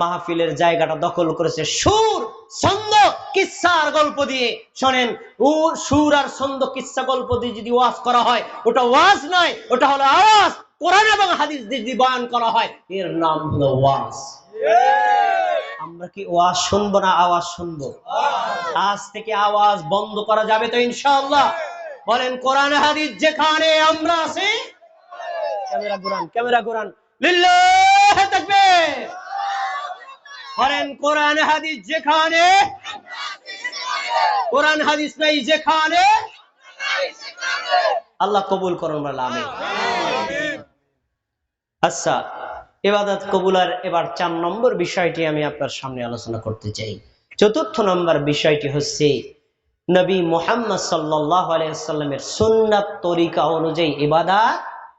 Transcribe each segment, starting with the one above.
মাহফিলের জায়গাটা দখল করেছে। সুর, ছন্দ কিচ্ছার গল্প দিয়ে। শোনেন ও সুর আর ছন্দ কিচ্ছা গল্প দিয়ে যদি ওয়াজ করা হয়, ওটা ওয়াজ নয়, ওটা হলো আওয়াজ। কোরআন এবং হাদিস দিয়ে যদি বয়ান করা হয়, এর নাম হলো ওয়াজ। আমরা কি ওয়াজ শুনব না আওয়াজ শুনব? আজ থেকে আওয়াজ বন্ধ করা যাবে তো ইনশাআল্লাহ। বলেন, কোরআন, হাদিস যেখানে আমরা আছি, ক্যামেরা ঘুরান ক্যামেরা ঘুরান। লিল্লাহ, তাকবীর। বলেন কোরআন হাদিস যেখানে, কোরআন হাদিস নাই যেখানে, আল্লাহ কবুল করুন আমিন। আচ্ছা এবাদত কবুলার এবার চার নম্বর বিষয়টি আমি আপনার সামনে আলোচনা করতে চাই। চতুর্থ নম্বর বিষয়টি হচ্ছে, নবী মোহাম্মদ সাল্লাহ সুন্নাত তরিকা অনুযায়ী ইবাদা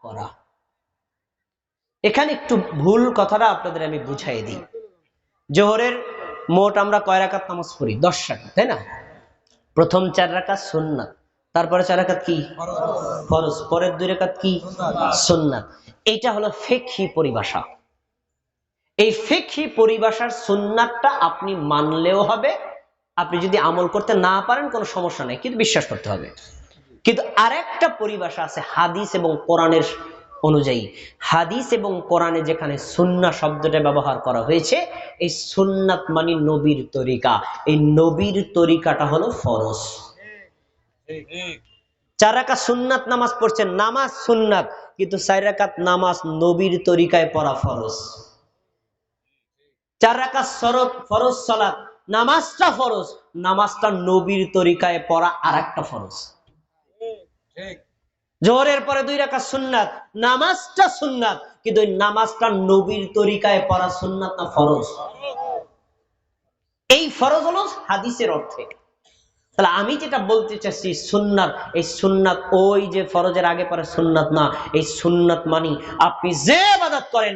করা। এখানে একটু ভুল কথাটা আপনাদের আমি বুঝাই দিই। জোহরের মোট আমরা কয় রাকাত নামাজ পড়ি? দশ রাকাত, তাই না? প্রথম চার রাকাত সুন্নাত, তারপরে চার রাকাত কি? ফরজ। পরের দুই রাকাত কি? সুন্নাত। এইটা হলো ফেকহি পরিভাষা। এই ফেকহি পরিভাষার সুন্নাতটা আপনি মানলেও হবে, আপনি যদি আমল করতে না পারেন, কোনো সমস্যা নেই, কিন্তু বিশ্বাস করতে হবে। কিন্তু আরেকটা পরিভাষা আছে হাদিস এবং কোরআনের অনুযায়ী হাদিস এবং কোরআনে যেখানে সুন্না শব্দটা ব্যবহার করা হয়েছে, এই সুন্নাত মানে নবীর তরিকা। এই নবীর তরিকাটা হলো ফরজ। চার রাকাত সুন্নাত নামাজ পড়ছেন, নামাজ সুন্নাত, কিন্তু চার রাকাত নামাজ নবীর তরিকায় পড়া ফরজ। চার রাকাত ফরজ সালাত, নামাজটা ফরজ, নামাজটা নবীর তরিকায় পড়া আর একটা ফরজ। জোহরের পরে দুই রাখা সুন্নাত, নামাজটা সুন্নাত, কিন্তু নামাজটা নবীর তরিকায় পড়া সুন্নাত না ফরজ? এই ফরজ হলো হাদিসের অর্থে। তাহলে আমি যেটা বলতে চাচ্ছি, সুন্নাত, এই সুন্নাত ওই যে ফরজের আগে পরে সুন্নাত না, এই সুন্নাত মানি আপনি যে আবাদত করেন